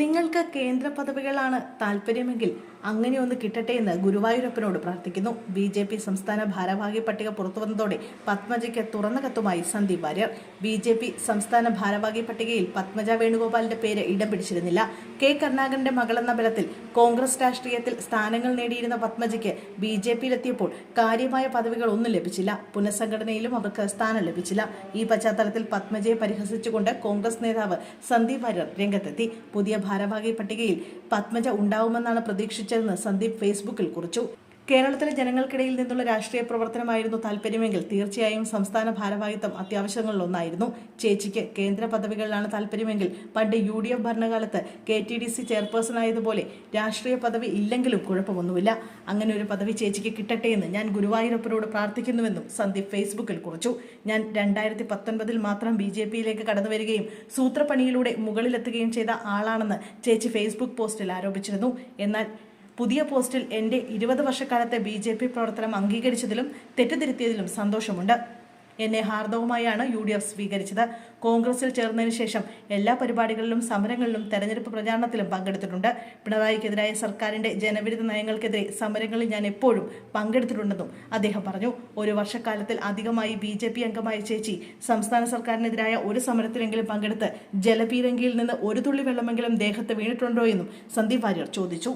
നിങ്ങൾക്ക് കേന്ദ്ര പദവികളാണ് താല്പര്യമെങ്കിൽ അങ്ങനെ ഒന്ന് കിട്ടട്ടെ എന്ന് ഗുരുവായൂരപ്പനോട് പ്രാർത്ഥിക്കുന്നു. ബി ജെ പി സംസ്ഥാന ഭാരവാഹി പട്ടിക പുറത്തുവന്നതോടെ പത്മജയ്ക്ക് തുറന്ന കത്തുമായി Sandeep Varier. B J P സംസ്ഥാന ഭാരവാഹി പട്ടികയിൽ പത്മജ വേണുഗോപാലിന്റെ പേര് ഇടം പിടിച്ചിരുന്നില്ല. കെ കരുണാകരന്റെ മകളെന്ന ബലത്തിൽ കോൺഗ്രസ് രാഷ്ട്രീയത്തിൽ സ്ഥാനങ്ങൾ നേടിയിരുന്ന പത്മജയ്ക്ക് ബി ജെ പിയിലെത്തിയപ്പോൾ കാര്യമായ പദവികൾ ഒന്നും ലഭിച്ചില്ല. പുനഃസംഘടനയിലും അവർക്ക് സ്ഥാനം ലഭിച്ചില്ല. ഈ പശ്ചാത്തലത്തിൽ പത്മജയെ പരിഹസിച്ചുകൊണ്ട് കോൺഗ്രസ് നേതാവ് സന്ദീപ് വാര്യർ രംഗത്തെത്തി. പുതിയ ഭാരവാഹി പട്ടികയിൽ പത്മജ ഉണ്ടാവുമെന്നാണ് പ്രതീക്ഷിച്ചതെന്ന് സന്ദീപ് ഫേസ്ബുക്കിൽ കുറിച്ചു കേരളത്തിലെ ജനങ്ങൾക്കിടയിൽ നിന്നുള്ള രാഷ്ട്രീയ പ്രവർത്തനമായിരുന്നു താല്പര്യമെങ്കിൽ തീർച്ചയായും സംസ്ഥാന ഭാരവാഹിത്വം അത്യാവശ്യങ്ങളിലൊന്നായിരുന്നു. ചേച്ചിക്ക് കേന്ദ്ര പദവികളിലാണ് താല്പര്യമെങ്കിൽ പണ്ട് യു ഡി എഫ് ഭരണകാലത്ത് K T D C chairperson ആയതുപോലെ രാഷ്ട്രീയ പദവി ഇല്ലെങ്കിലും കുഴപ്പമൊന്നുമില്ല. അങ്ങനെ ഒരു പദവി ചേച്ചിക്ക് കിട്ടട്ടെ എന്ന് ഞാൻ ഗുരുവായൂരപ്പനോട് പ്രാർത്ഥിക്കുന്നുവെന്നും സന്ദീപ് ഫേസ്ബുക്കിൽ കുറിച്ചു. ഞാൻ രണ്ടായിരത്തി പത്തൊൻപതിൽ മാത്രം ബി ജെ പിയിലേക്ക് കടന്നു വരികയും സൂത്രപ്പണിയിലൂടെ മുകളിലെത്തുകയും ചെയ്ത ആളാണെന്ന് ചേച്ചി ഫേസ്ബുക്ക് പോസ്റ്റിൽ ആരോപിച്ചിരുന്നു. എന്നാൽ പുതിയ പോസ്റ്റിൽ എന്റെ ഇരുപത് വർഷക്കാലത്തെ ബി ജെ പി പ്രവർത്തനം അംഗീകരിച്ചതിലും തെറ്റുതിരുത്തിയതിലും സന്തോഷമുണ്ട്. എന്നെ ഹാർദവുമായാണ് യു ഡി എഫ് സ്വീകരിച്ചത്. കോൺഗ്രസിൽ ചേർന്നതിന് ശേഷം എല്ലാ പരിപാടികളിലും സമരങ്ങളിലും തെരഞ്ഞെടുപ്പ് പ്രചാരണത്തിലും പങ്കെടുത്തിട്ടുണ്ട്. പിണറായിക്കെതിരായ സർക്കാരിന്റെ ജനവിരുദ്ധ നയങ്ങൾക്കെതിരെ സമരങ്ങളിൽ ഞാൻ എപ്പോഴും പങ്കെടുത്തിട്ടുണ്ടെന്നും അദ്ദേഹം പറഞ്ഞു. ഒരു വർഷക്കാലത്തിൽ അധികമായി ബി ജെ പി അംഗമായ ചേച്ചി സംസ്ഥാന സർക്കാരിനെതിരായ ഒരു സമരത്തിലെങ്കിലും പങ്കെടുത്ത് ജലപീരങ്കിയിൽ നിന്ന് ഒരു തുള്ളി വെള്ളമെങ്കിലും ദേഹത്ത് വീണിട്ടുണ്ടോ എന്നും സന്ദീപ് വാര്യർ ചോദിച്ചു.